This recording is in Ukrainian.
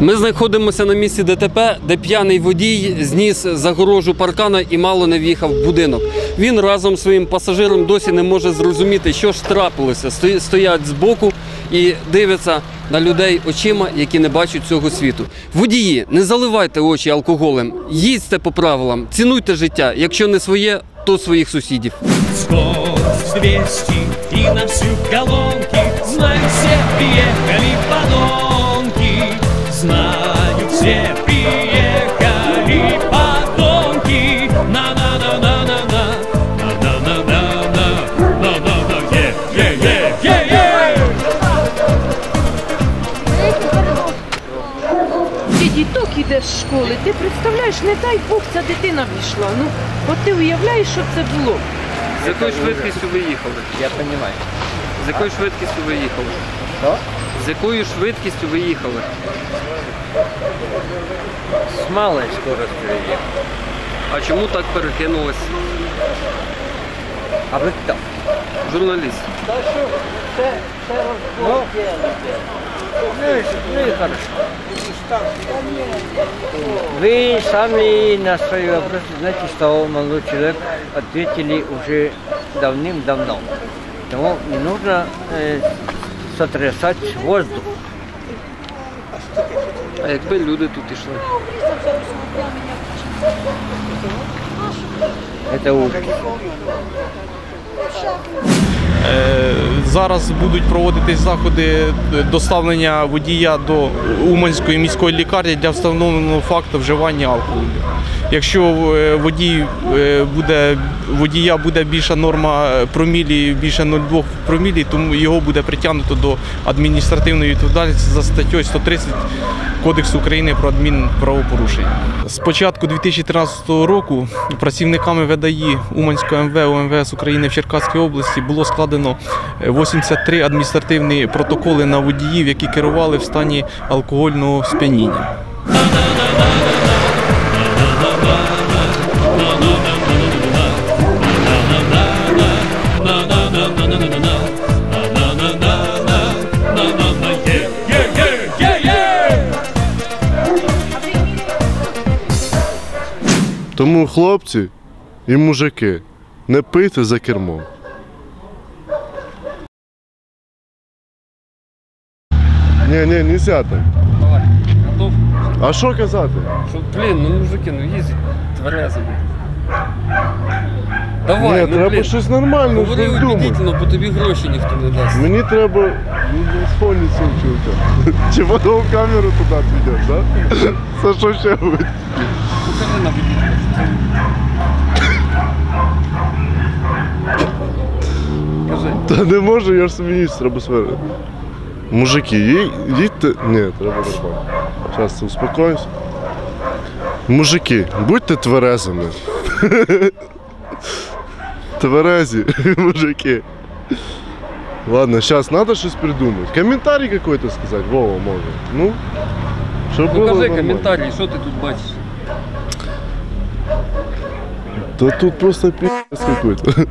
Ми знаходимося на місці ДТП, де п'яний водій зніс загорожу паркана і мало не в'їхав в будинок. Він разом з своїм пасажиром досі не може зрозуміти, що ж трапилося. Сто- Стоять збоку і дивляться на людей очима, які не бачать цього світу. Водії, не заливайте очі алкоголем, їдьте по правилам, цінуйте життя. Якщо не своє, то своїх сусідів. Скорость 200 и на всю колонки Знают все, приехали все, приехали подонки На-на-на-на-на-на На-на-на-на-на На-на-на Е-е-е-е-е Ти діток ідеш з школи, ти представляєш, не дай Бог, ця дитина пішла. Ну, от ти уявляєш, що це було. З якою швидкістю ви їхали? Я понимаю. З якою швидкістю ви їхали? Що? З якою швидкістю ви їхали? С малой скоростью ехал. А чому так перекинулось? А вы кто? Журналіст. Ну, ну, и, ну и хорошо. Вы сами на свой вопрос знаете, что молодой человек ответили уже давным-давно. Тому не нужно э, сотрясать воздух. А якби люди тут ішли? Это ужас. Е, Зараз будуть проводитись заходи доставлення водія до Уманської міської лікарні для встановленого факту вживання алкоголю. Якщо е, водій е, буде водія буде більша норма е, промілі, більше 0,2 промілі, тому його буде притягнуто до адміністративної відповідальності за статтею 130 Кодексу України про адмінправопорушення. З початку 2013 року працівниками ВДАІ Уманського МВ УМВС України в Черкаській області було складено 83 адміністративні протоколи на водіїв, які керували в стані алкогольного сп'яніння. Тому хлопці і мужики, не пийте за кермом. Ні, ні, не так. Давай, готов? А що казати? Що, блін, ну мужики, ну їздять тверезо. Давай, ні, ну треба блін. щось нормальне Говори придумати. убедительно, бо тобі гроші ніхто не дасть. Мені треба ну, схольницю вчити. Чи потім камеру туди підеш, так? Це що ще буде? Покажи на водителя. Кажи. Та не можу, я ж собі їсть, треба сфери. Мужики, ї- їдьте. Ні, треба нормально. Зараз успокоюсь. Мужики, будьте тверезими. Тверезі, мужики. Ладно, зараз треба щось придумати. Коментарій какой-то сказати, Вова може. Ну, щоб було Покажи нормально. коментарі, що ти тут бачиш. Да тут просто пи***ц какой-то.